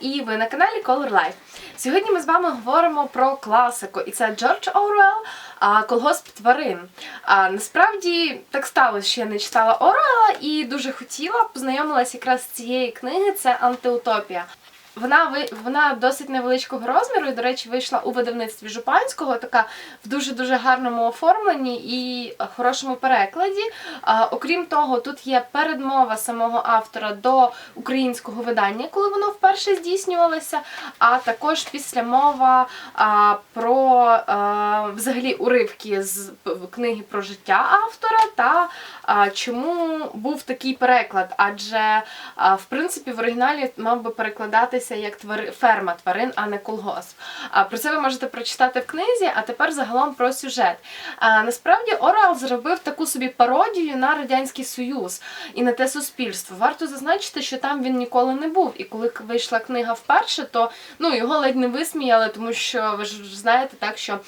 і ви на каналі Color Life. Сьогодні ми з вами говоримо про класику, і це Джордж Оруел, Колгосп тварин. А, насправді так сталося, що я не читала Оруела і дуже хотіла, познайомилася якраз з цієї книги, це Антиутопія. Вона вона досить невеличкого розміру, і, до речі, вийшла у видавництві Жупанського, така в дуже дуже гарному оформленні і хорошому перекладі. А, окрім того, тут є передмова самого автора до українського видання, коли воно вперше здійснювалося, а також післямова а, про а, взагалі уривки з книги про життя автора та а, чому був такий переклад, адже а, в принципі в оригіналі мав би перекладатися як твари... ферма тварин, а не колгосп. А, про це ви можете прочитати в книзі, а тепер загалом про сюжет. А, насправді Орел зробив таку собі пародію на Радянський Союз і на те суспільство. Варто зазначити, що там він ніколи не був. І коли вийшла книга вперше, то ну, його ледь не висміяли, тому що ви ж знаєте так, що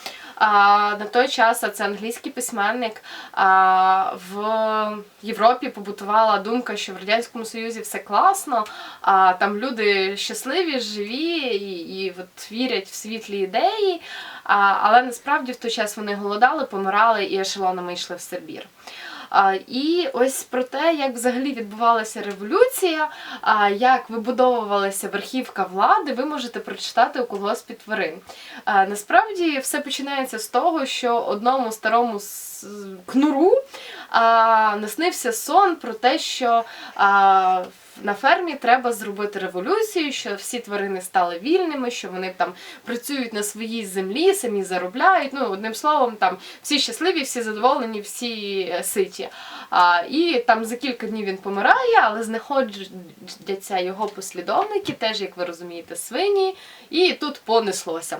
на той час а це англійський письменник. В Європі побутувала думка, що в Радянському Союзі все класно, а там люди щасливі, живі і, і от вірять в світлі ідеї. Але насправді в той час вони голодали, помирали і ешелонами йшли в Сибір. І ось про те, як взагалі відбувалася революція, як вибудовувалася верхівка влади, ви можете прочитати у колгоспі тварин. Насправді все починається з того, що одному старому кнуру наснився сон про те, що а, на фермі треба зробити революцію, що всі тварини стали вільними, що вони там працюють на своїй землі, самі заробляють. Ну, одним словом, там всі щасливі, всі задоволені, всі е, ситі. А, і там за кілька днів він помирає, але знаходяться його послідовники, теж, як ви розумієте, свині, і тут понеслося.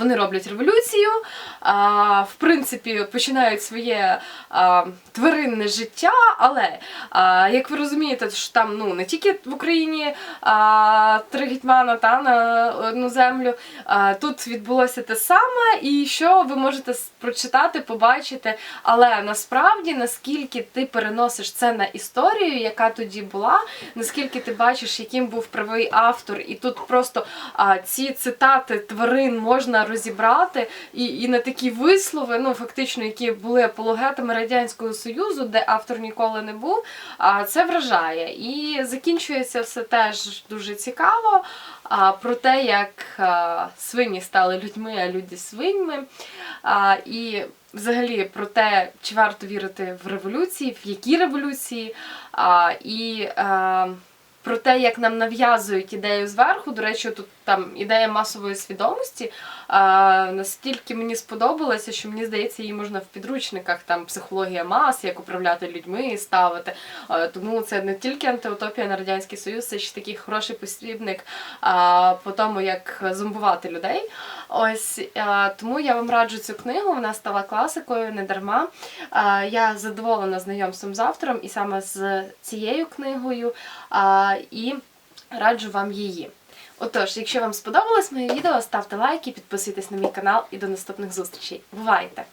Вони роблять революцію, в принципі, починають своє тваринне життя, але як ви розумієте, що там ну не тільки в Україні три гетьмана та на одну землю. Тут відбулося те саме, і що ви можете прочитати, побачити. Але насправді наскільки ти переносиш це на історію, яка тоді була, наскільки ти бачиш, яким був правий автор, і тут просто ці цитати тварин можна розібрати, і, і на такі вислови, ну фактично, які були апологетами радянського союзу, де автор ніколи не був. А це вражає. І закінчується все теж дуже цікаво. А, про те, як а, свині стали людьми, а люди свиньми. А, і взагалі про те, чи варто вірити в революції, в які революції. А, і а, про те, як нам нав'язують ідею зверху. До речі, тут там ідея масової свідомості. А, настільки мені сподобалося, що мені здається, її можна в підручниках там психологія мас, як управляти людьми ставити. А, тому це не тільки антиутопія на радянський союз, це ще такий хороший посібник а, по тому, як зомбувати людей. Ось а, тому я вам раджу цю книгу. Вона стала класикою не дарма. А, я задоволена знайомством з автором і саме з цією книгою. А, і раджу вам її. Отож, якщо вам сподобалось моє відео, ставте лайки, підписуйтесь на мій канал і до наступних зустрічей. Бувайте!